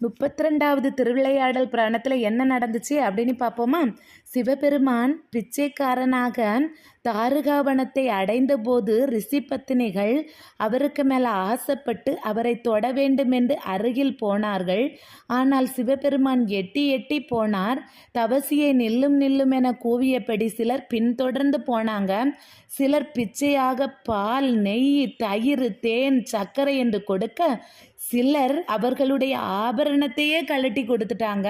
முப்பத்தி ரெண்டாவது திருவிளையாடல் புராணத்தில் என்ன நடந்துச்சு அப்படின்னு பார்ப்போமா? சிவபெருமான் பிச்சைக்காரனாக தாருகாவனத்தை அடைந்தபோது ரிஷி பத்தினிகள் அவருக்கு மேலே ஆசைப்பட்டு அவரை தொட வேண்டுமென்று அருகில் போனார்கள். ஆனால் சிவபெருமான் எட்டி எட்டி போனார். தவசியை நில்லும் நில்லும் என கூவியபடி சிலர் பின்தொடர்ந்து போனாங்க. சிலர் பிச்சையாக பால் நெய் தயிர் தேன் சர்க்கரை என்று கொடுக்க சிலர் அவர்களுடைய ஆபரணத்தையே கழட்டி கொடுத்துட்டாங்க.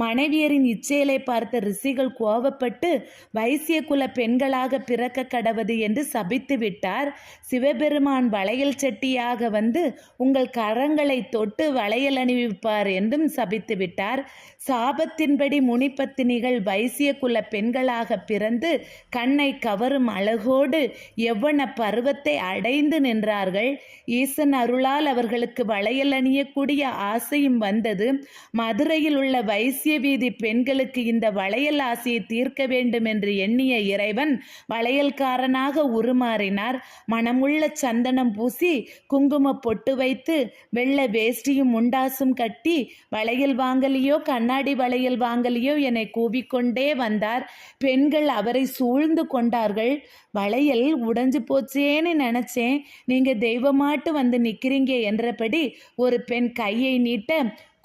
மனைவியரின் இச்செயலை பார்த்த ரிஷிகள் கோபப்பட்டு வைசிய குல பெண்களாக பிறக்க கடவது என்று சபித்து விட்டார். சிவபெருமான் வளையல் செட்டியாக வந்து உங்கள் கரங்களை தொட்டு வளையல் அணிவிப்பார் என்றும் சபித்து விட்டார். சாபத்தின்படி முனிப்பத்தினிகள் வைசிய குல பெண்களாக பிறந்து கண்ணை கவரும் அழகோடு எவ்வன பருவத்தை அடைந்து நின்றார்கள். ஈசன் அருளால் அவர்களுக்கு வளையல் அணியக்கூடிய ஆசையும் வந்தது. மதுரையில் உள்ள வைசிய வீதி பெண்களுக்கு இந்த வளையல் ஆசையை தீர்க்க வேண்டும் என்று எண்ணிய இறைவன் வளையல்காரனாக உருமாறினார். மனமுள்ள சந்தனம் பூசி குங்கும பொட்டு வைத்து வெள்ள வேஷ்டியும் முண்டாசும் கட்டி வளையல் வாங்கலியோ கண்ணாடி வளையல் வாங்கலியோ என கூவிக்கொண்டே வந்தார். பெண்கள் அவரை சூழ்ந்து கொண்டார்கள். வளையல் உடைஞ்சு போச்சேன்னு நினச்சேன். நீங்கள் தெய்வமாட்டு வந்து நிற்கிறீங்க என்றபடி ஒரு பெண் கையை நீட்ட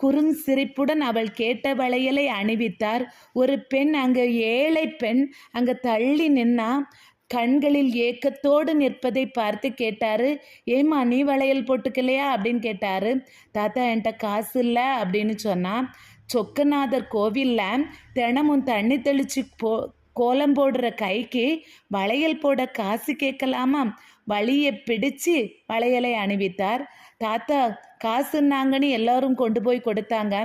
குறுஞ்சிரிப்புடன் அவள் கேட்ட வளையலை அணிவித்தார். ஒரு பெண் அங்கே ஏழை பெண் அங்கே தள்ளி நின்னா கண்களில் ஏக்கத்தோடு நிற்பதை பார்த்து கேட்டாரு ஏம்மா நீ வளையல் போட்டுக்கலையா? அப்படின்னு கேட்டாரு. தாத்தா என்கிட்ட காசு இல்லை அப்படின்னு சொன்னா. சொக்கநாதர் கோவிலில் தினமும் தண்ணி தெளிச்சு போ கோலம் போடுற கைக்கு வளையல் போட காசு கேட்கலாமா? வழியை பிடிச்சு வளையலை அணிவித்தார். தாத்தா காசுன்னாங்கன்னு எல்லாரும் கொண்டு போய் கொடுத்தாங்க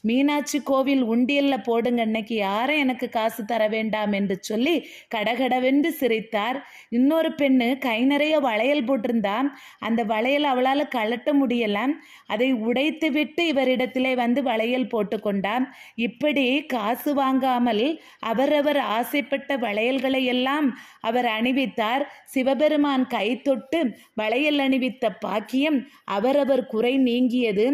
மீனாட்சி கோவில் உண்டியல்ல போடுங்க இன்னைக்கு யாரும் எனக்கு காசு தர வேண்டாம் என்று சொல்லி கடகடவென்று சிரித்தார். இன்னொரு பெண்ணு கை நிறைய வளையல் போட்டிருந்தா அந்த வளையல் அவளால் கழட்ட முடியல அதை உடைத்து விட்டு இவரிடத்திலே வந்து வளையல் போட்டுக்கொண்டான் இப்படி காசு வாங்காமல் அவரவர் ஆசைப்பட்ட வளையல்களை எல்லாம் அவர் அணிவித்தார். சிவபெருமான் கை தொட்டு வளையல் அணிவித்த பாக்கியம் அவரவர் குறை நீங்கியது.